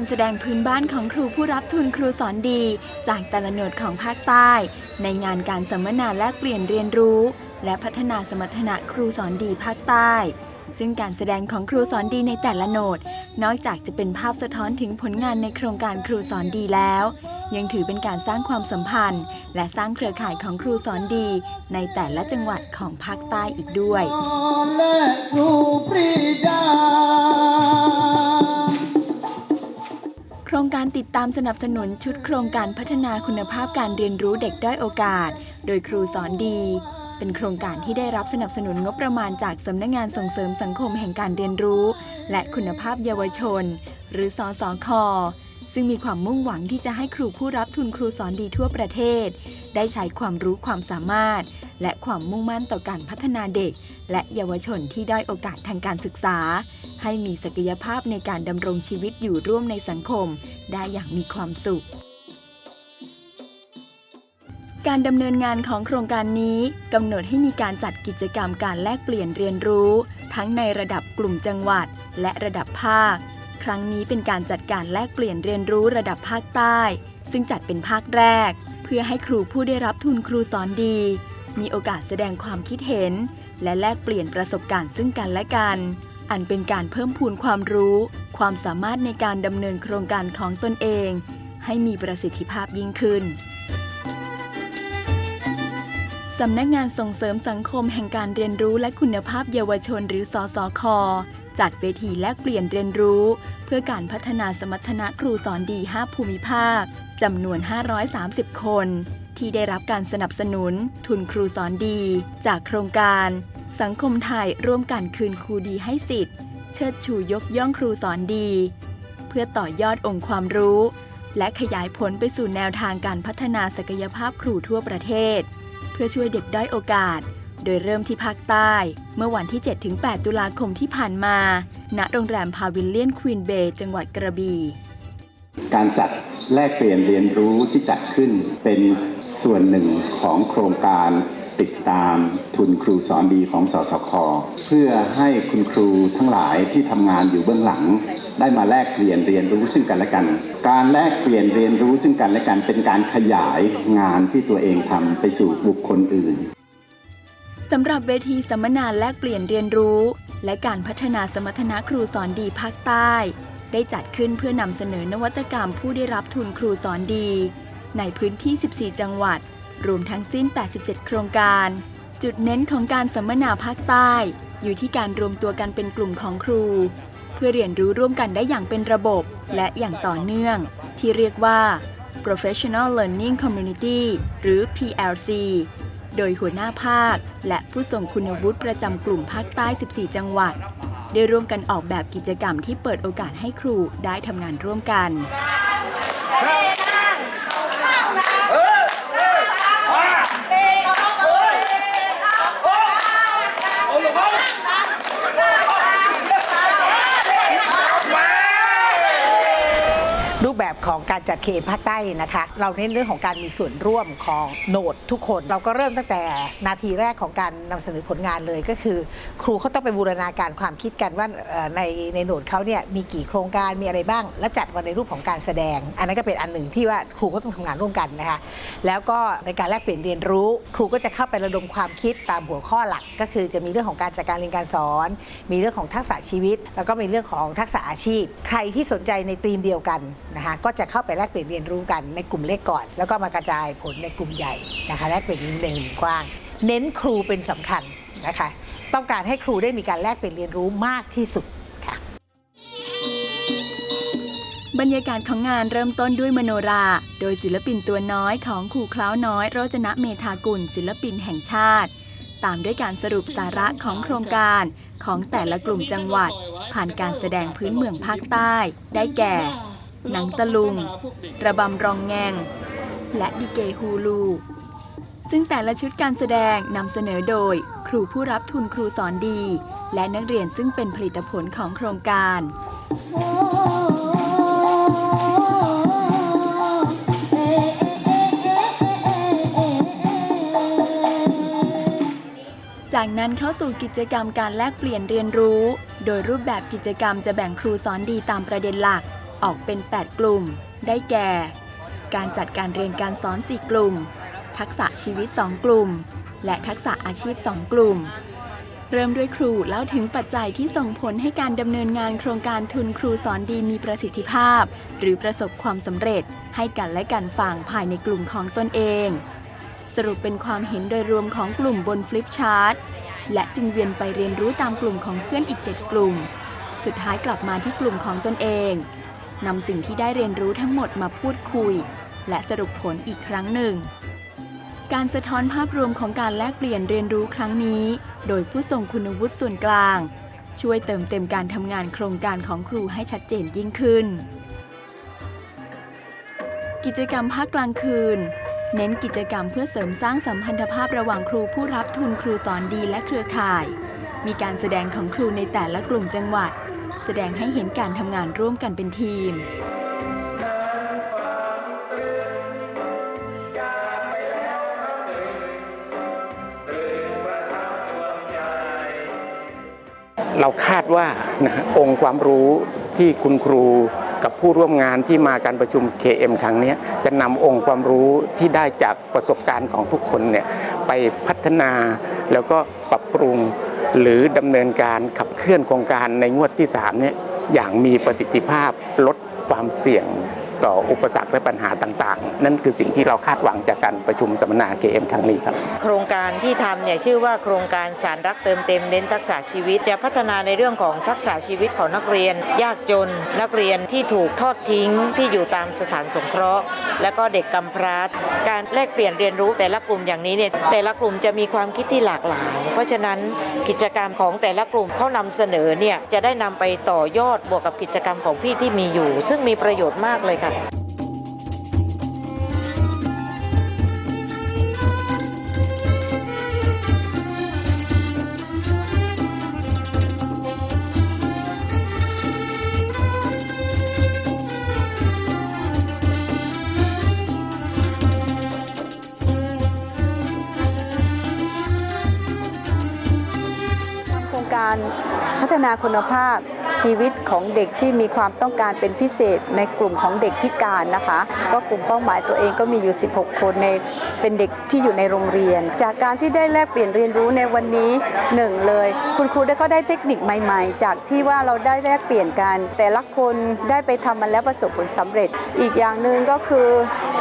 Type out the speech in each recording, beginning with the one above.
การแสดงพื้นบ้านของครูผู้รับทุนครูสอนดี จากแต่ละหน่วยของภาคใต้ ในงานการสัมมนาแลกเปลี่ยนเรียนรู้ และพัฒนาสมรรถนะครูสอนดีภาคใต้ ซึ่งการแสดงของครูสอนดีในแต่ละโหนด นอกจากจะเป็นภาพสะท้อนถึงผลงานในโครงการครูสอนดีแล้ว ยังถือเป็นการสร้างความสัมพันธ์ และสร้างเครือข่ายของครูสอนดี ในแต่ละจังหวัดของภาคใต้อีกด้วย การติดตามสนับสนุนชุดโครงการพัฒนาคุณภาพการเรียนรู้เด็กด้อยโอกาส โดยครูสอนดี เป็นโครงการที่ได้รับสนับสนุนงบประมาณจากสำนักงานส่งเสริมสังคมแห่งการเรียนรู้ และคุณภาพเยาวชน หรือสอสอคอ ซึ่งมีความมุ่งหวังที่จะให้ครูผู้รับทุนครูสอนดีทั่วประเทศ ได้ใช้ความรู้ความสามารถ และความมุ่งมั่นต่อการพัฒนาเด็ก และเยาวชนที่ด้อยโอกาสทางการศึกษา ให้มีศักยภาพในการดำรงชีวิตอยู่ร่วมในสังคม ได้อย่างมีความสุขการดำเนินงานของโครงการนี้กำหนดให้มีการจัดกิจกรรมการแลกเปลี่ยนเรียนรู้ ทั้งในระดับกลุ่มจังหวัด และระดับภาค ครั้งนี้เป็นการจัดการแลกเปลี่ยนเรียนรู้ระดับภาคใต้ ซึ่งจัดเป็นภาคแรก เพื่อให้ครูผู้ได้รับทุนครูสอนดี มีโอกาสแสดงความคิดเห็น และแลกเปลี่ยนประสบการณ์ซึ่งกันและกัน อันเป็นการเพิ่มพูนความรู้ ความสามารถในการดำเนินโครงการของตนเอง ให้มีประสิทธิภาพยิ่งขึ้นสำนักงานส่งเสริมสังคมแห่งการเรียนรู้และคุณภาพเยาวชนหรือสอสอคจัดเวทีแลกเปลี่ยนเรียนรู้ พื่อการพัฒนาสมรรถนะครูสอนดี 5 ภูมิภาคจำนวน 530 คน ที่ได้รับการสนับสนุน ทุนครูสอนดี จากโครงการ สังคมไทยร่วมกันคืนครูดีให้สิทธิ์ เชิดชูยกย่องครูสอนดี เพื่อต่อยอดองค์ความรู้ และขยายผลไปสู่แนวทางการพัฒนาศักยภาพครูทั่วประเทศ เพื่อช่วยเด็กด้อยโอกาส โดยเริ่มที่ภาคใต้ เมื่อวันที่ 7-8 ตุลาคมที่ผ่านมา ณ โรงแรมพาวิลเลียนควีนเบย์จังหวัดกระบี่ การจัดแลกเปลี่ยนเรียนรู้ที่จัดขึ้นเป็นส่วนหนึ่งของโครงการติดตามทุนครูสอนดีของสสค เพื่อให้คุณครูทั้งหลายที่ทำงานอยู่เบื้องหลัง ได้มาแลกเปลี่ยนเรียนรู้ซึ่งกันและกัน การแลกเปลี่ยนเรียนรู้ซึ่งกันและกันเป็นการขยายงานที่ตัวเองทำไปสู่บุคคลอื่น สำหรับเวทีสัมมนาแลกเปลี่ยนเรียนรู้ และการพัฒนาสมรรถนะครูสอนดีภาคใต้ ได้จัดขึ้นเพื่อนำเสนอนวัตกรรมผู้ได้รับทุนครูสอนดี ในพื้นที่ 14 จังหวัด รวมทั้งสิ้น 87 โครงการ จุดเน้นของการสัมมนาภาคใต้ อยู่ที่การรวมตัวกันเป็นกลุ่มของครู เพื่อเรียนรู้ร่วมกันได้อย่างเป็นระบบและอย่างต่อเนื่อง ที่เรียกว่า Professional Learning Community หรือ PLC โดยหัวหน้าภาค และผู้ทรงคุณวุฒิประจำกลุ่มภาคใต้ 14 จังหวัด ได้ร่วมกันออกแบบกิจกรรมที่เปิดโอกาสให้ครูได้ทำงานร่วมกันรูป แบบของการจัดเคภาคใต้นะคะ เราเน้นเรื่องของการมีส่วนร่วมของโนดทุกคน เราก็เริ่มตั้งแต่นาทีแรกของการนำเสนอผลงานเลยก็คือ ครูเขาต้องไปบูรณาการความคิดกันว่าในในโนดเขาเนี่ยมีกี่โครงการมีอะไรบ้าง และจัดมาในรูปของการแสดง อันนั้นก็เป็นอันหนึ่งที่ว่าครูก็ต้องทำงานร่วมกันนะคะแล้วก็ในการแลกเปลี่ยนเรียนรู้ ครูก็จะเข้าไประดมความคิดตามหัวข้อหลัก ก็คือจะมีเรื่องของการจัดการเรียนการสอน มีเรื่องของทักษะชีวิต แล้วก็มีเรื่องของทักษะอาชีพ ใครที่สนใจในธีมเดียวกันนะคะก็จะเข้าไปแลกเปลี่ยนเรียนรู้กันในกลุ่มเล็กก่อน แล้วก็มากระจายผลในกลุ่มใหญ่นะคะแลกเปลี่ยนในวงกว้าง เน้นครูเป็นสำคัญนะคะต้องการให้ครูได้มีการแลกเปลี่ยนเรียนรู้มากที่สุดค่ะบรรยากาศของงานเริ่มต้นด้วยมโนรา โดยศิลปินตัวน้อยของครูคล้าวน้อย โรจนะเมธากุลศิลปินแห่งชาติ ตามด้วยการสรุปสาระของโครงการของแต่ละกลุ่มจังหวัด ผ่านการแสดงพื้นเมืองภาคใต้ ได้แก่ หนังตะลุง ระบำรองแงง และดิเกฮูลู ซึ่งแต่ละชุดการแสดงนำเสนอโดย ครูผู้รับทุนครูสอนดี และนักเรียนซึ่งเป็นผลิตผลของโครงการจากนั้นเข้าสู่กิจกรรมการแลกเปลี่ยนเรียนรู้ โดยรูปแบบกิจกรรมจะแบ่งครูสอนดีตามประเด็นหลัก ออกเป็น 8 กลุ่ม ได้แก่ การจัดการเรียนการสอน 4 กลุ่ม ทักษะชีวิต 2 กลุ่ม และทักษะอาชีพ 2 กลุ่ม เริ่มด้วยครูเล่าถึงปัจจัยที่ส่งผลให้การดำเนินงานโครงการทุนครูสอนดีมีประสิทธิภาพ หรือประสบความสำเร็จ ให้กันและกันฟังภายในกลุ่มของตนเอง สรุปเป็นความเห็นโดยรวมของกลุ่มบนฟลิปชาร์ตและจึงเวียนไปเรียนรู้ตามกลุ่มของเพื่อนอีก 7 กลุ่ม สุดท้ายกลับมาที่กลุ่มของตนเอง นำสิ่งที่ได้เรียนรู้ทั้งหมดมาพูดคุย และสรุปผลอีกครั้งหนึ่ง การสะท้อนภาพรวมของการแลกเปลี่ยนเรียนรู้ครั้งนี้ โดยผู้ทรงคุณวุฒิส่วนกลาง ช่วยเติมเต็มการทำงานโครงการของครูให้ชัดเจนยิ่งขึ้น กิจกรรมภาคกลางคืน เน้นกิจกรรมเพื่อเสริมสร้างสัมพันธภาพระหว่างครูผู้รับทุนครูสอนดีและเครือข่าย มีการแสดงของครูในแต่ละกลุ่มจังหวัด ดงให้เห็นการทำงานร่วมกันเป็นทีม เราคาดว่านะองค์ความรู้ที่คุณครูกับผู้ร่วมงานที่มาการประชุม KM ครั้งนี้จะนำองค์ความรู้ที่ได้จากประสบการณ์ของทุกคนเนี่ยไปพัฒนาแล้วก็ปรับปรุง หรือดำเนินการขับเคลื่อนโครงการในงวดที่3เนี่ยอย่างมีประสิทธิภาพลดความเสี่ยง ต่ออุปสรรคและปัญหาต่างๆ นั่นคือสิ่งที่เราคาดหวังจากการประชุมสัมมนา KM ครั้งนี้ครับ โครงการที่ทำเนี่ยชื่อว่าโครงการสารรักเติมเต็มเน้นทักษะชีวิต จะพัฒนาในเรื่องของทักษะชีวิตของนักเรียน ยากจน นักเรียนที่ถูกทอดทิ้งที่อยู่ตามสถานสงเคราะห์ และก็เด็กกำพร้าการแลกเปลี่ยนเรียนรู้แต่ละกลุ่มอย่างนี้เนี่ยแต่ละกลุ่มจะมีความคิดที่หลากหลาย เพราะฉะนั้นกิจกรรมของแต่ละกลุ่มเขานำเสนอเนี่ยจะได้นำไปต่อยอดบวกกับกิจกรรมของพี่ที่มีอยู่ ซึ่งมีประโยชน์มากเลยค่ะ Yeah. นาคุณภาพชีวิตของเด็กที่มีความต้องการเป็นพิเศษในกลุ่มของเด็กพิการนะคะ ก็กลุ่มเป้าหมายตัวเองก็มีอยู่ 16 คนในเป็นเด็กที่อยู่ในโรงเรียน จากการที่ได้แลกเปลี่ยนเรียนรู้ในวันนี้หนึ่งเลย คุณครูได้ก็ได้เทคนิคใหม่ ๆ จากที่ว่าเราได้แลกเปลี่ยนกัน แต่ละคนได้ไปทำมันแล้วประสบผลสำเร็จ อีกอย่างหนึ่งก็คือ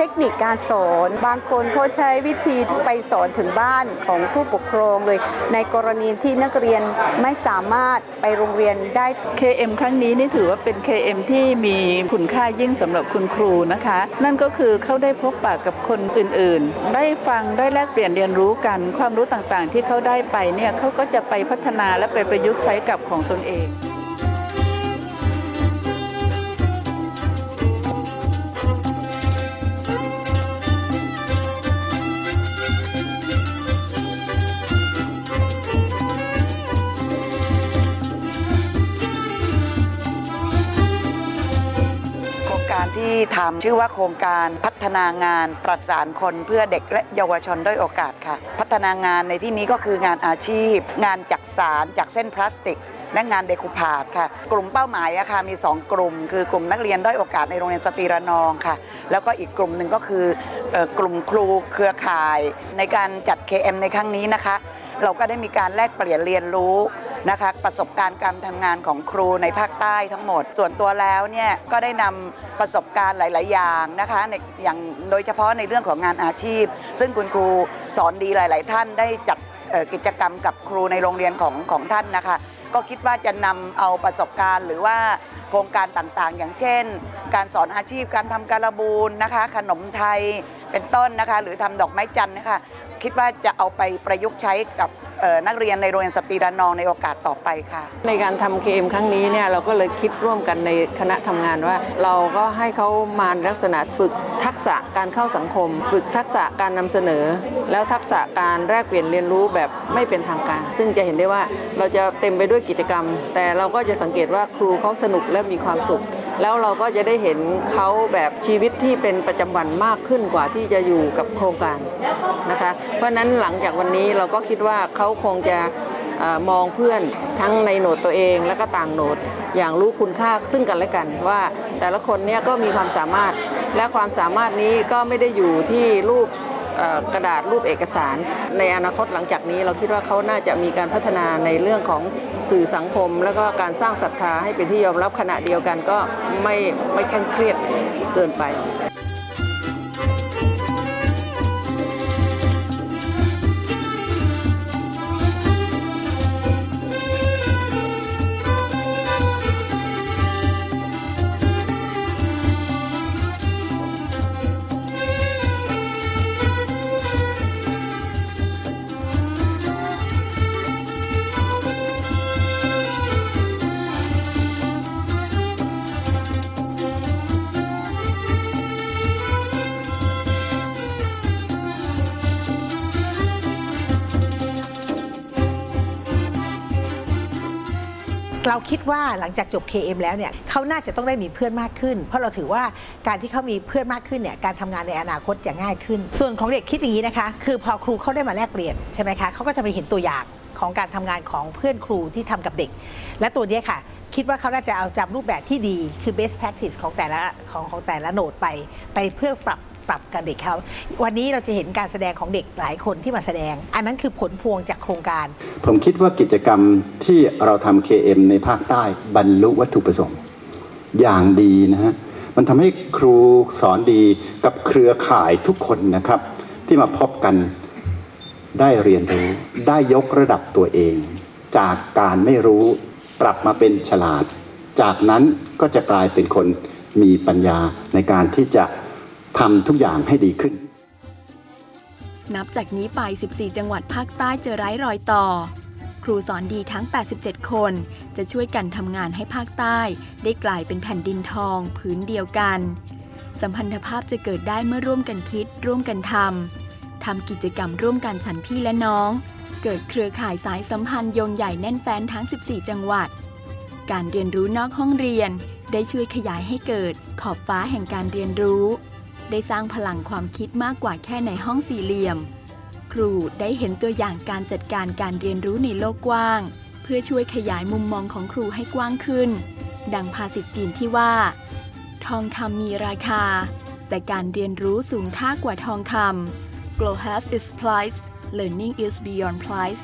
เทคนิคการสอน บางคนเขาใช้วิธีไปสอนถึงบ้านของผู้ปกครองเลย ในกรณีที่นักเรียนไม่สามารถไปโรงเรียนได้ KM ครั้งนี้นี่ถือว่าเป็น KM ที่มีคุณค่ายิ่งสำหรับคุณครูนะคะ นั่นก็คือเขาได้พบปะกับคนอื่นๆ ได้ฟังได้แลกเปลี่ยนเรียนรู้กันความรู้ต่างๆ ที่เขาได้ไปเนี่ยเขาก็จะไปพัฒนาและไปประยุกต์ใช้กับของตนเอง ที่ทำชื่อว่าโครงการพัฒนางานประสานคนเพื่อเด็กและเยาวชนด้อยโอกาสค่ะ พัฒนางานในที่นี้ก็คืองานอาชีพ งานจักสารจากเส้นพลาสติกและงานเดคูพาดค่ะ กลุ่มเป้าหมายอะค่ะมี 2 กลุ่ม คือกลุ่มนักเรียนด้อยโอกาสในโรงเรียนสตรีระนองค่ะ แล้วก็อีกกลุ่มหนึ่งก็คือเอ่อกลุ่มครูเครือข่าย ในการจัด KM ในครั้งนี้นะคะ เราก็ได้มีการแลกเปลี่ยนเรียนรู้ นะคะประสบการณ์การทำงานของครูในภาคใต้ทั้งหมด ส่วนตัวแล้วเนี่ยก็ได้นำประสบการณ์หลาย ๆ อย่างนะคะในอย่างโดยเฉพาะในเรื่องของงานอาชีพ ซึ่งคุณครูสอนดีหลาย ๆ ท่านได้จัดกิจกรรมกับครูในโรงเรียนของของท่านนะคะ ก็คิดว่าจะนำเอาประสบการณ์ หรือว่าโครงการต่าง ๆ อย่างเช่น การสอนอาชีพการทำการบูนนะคะ ขนมไทย เป็นต้นนะคะ หรือทำดอกไม้จันทร์นะคะ คิดว่าจะเอาไปประยุกต์ใช้กับนักเรียนในโรงเรียนสตรีระนองในโอกาสต่อไปค่ะ ในการทำ KM ครั้งนี้เนี่ยเราก็เลยคิดร่วมกันในคณะทำงานว่า เราก็ให้เขามาลักษณะฝึกทักษะการเข้าสังคม ฝึกทักษะการนำเสนอ แล้วทักษะการแลกเปลี่ยนเรียนรู้แบบไม่เป็นทางการ ซึ่งจะเห็นได้ว่าเราจะเต็มไปด้วยกิจกรรม แต่เราก็จะสังเกตว่าครูเขาสนุกและมีความสุข แล้วเราก็จะได้เห็นเขาแบบชีวิตที่เป็นประจำวันมากขึ้นกว่าที่จะอยู่กับโครงการนะคะ เพราะฉะนั้นหลังจากวันนี้เราก็คิดว่าเขาคงจะมองเพื่อนทั้งในโหนดตัวเองและก็ต่างโหนดอย่างรู้คุณค่าซึ่งกันและกันว่าแต่ละคนเนี่ยก็มีความสามารถและความสามารถนี้ก็ไม่ได้อยู่ที่รูป กระดาษรูปเอกสาร ในอนาคตหลังจากนี้ เราคิดว่าเขาน่าจะมีการพัฒนาในเรื่องของสื่อสังคม แล้วก็การสร้างศรัทธาให้เป็นที่ยอมรับขณะเดียวกันก็ไม่ไม่เคร่งเครียดเกินไป ว่าหลังจากจบ KM แล้วเนี่ยเขาน่าจะต้องได้มีเพื่อนมากขึ้น เพราะเราถือว่าการที่เขามีเพื่อนมากขึ้นเนี่ยการทำงานในอนาคตจะง่ายขึ้น ส่วนของเด็กคิดอย่างนี้นะคะ คือพอครูเขาได้มาแลกเปลี่ยนใช่ไหมคะเขาก็จะไปเห็นตัวอย่างของการทำงานของเพื่อนครูที่ทำกับเด็ก และตัวนี้ค่ะ คิดว่าเขาน่าจะเอาจำรูปแบบที่ดีคือ best practice ของแต่ละของของแต่ละโหนดไป ไปเพื่อปรับ ปรับกับเด็กเขาวันนี้เราจะเห็นการแสดงของเด็กหลายคนที่มาแสดง อันนั้นคือผลพวงจากโครงการ ผมคิดว่ากิจกรรมที่เราทำ KM ในภาคใต้บรรลุวัตถุประสงค์อย่างดีนะฮะมันทำให้ครูสอนดีกับเครือข่ายทุกคนนะครับ ที่มาพบกันได้เรียนรู้ ได้ยกระดับตัวเอง จากการไม่รู้ปรับมาเป็นฉลาด จากนั้นก็จะกลายเป็นคนมีปัญญาในการที่จะ ทำทุกอย่างให้ดีขึ้น นับจากนี้ไป 14 จังหวัดภาคใต้จะไร้รอยต่อ ครูสอนดีทั้ง 87 คน จะช่วยกันทำงานให้ภาคใต้ ได้กลายเป็นแผ่นดินทองผืนเดียวกัน สัมพันธภาพจะเกิดได้เมื่อร่วมกันคิด ร่วมกันทำทำกิจกรรมร่วมกันฉันพี่และน้อง เกิดเครือข่ายสายสัมพันธ์โยงใหญ่แน่นแฟ้นทั้ง 14 จังหวัด การเรียนรู้นอกห้องเรียน ได้ช่วยขยายให้เกิดขอบฟ้าแห่งการเรียนรู้ ได้สร้างพลังความคิดมากกว่าแค่ในห้องสี่เหลี่ยม ครูได้เห็นตัวอย่างการจัดการการเรียนรู้ในโลกกว้าง เพื่อช่วยขยายมุมมองของครูให้กว้างขึ้น ดังภาษิตจีนที่ว่า ทองคำมีราคา แต่การเรียนรู้สูงค่ากว่าทองคำ Glow has its price learning is beyond price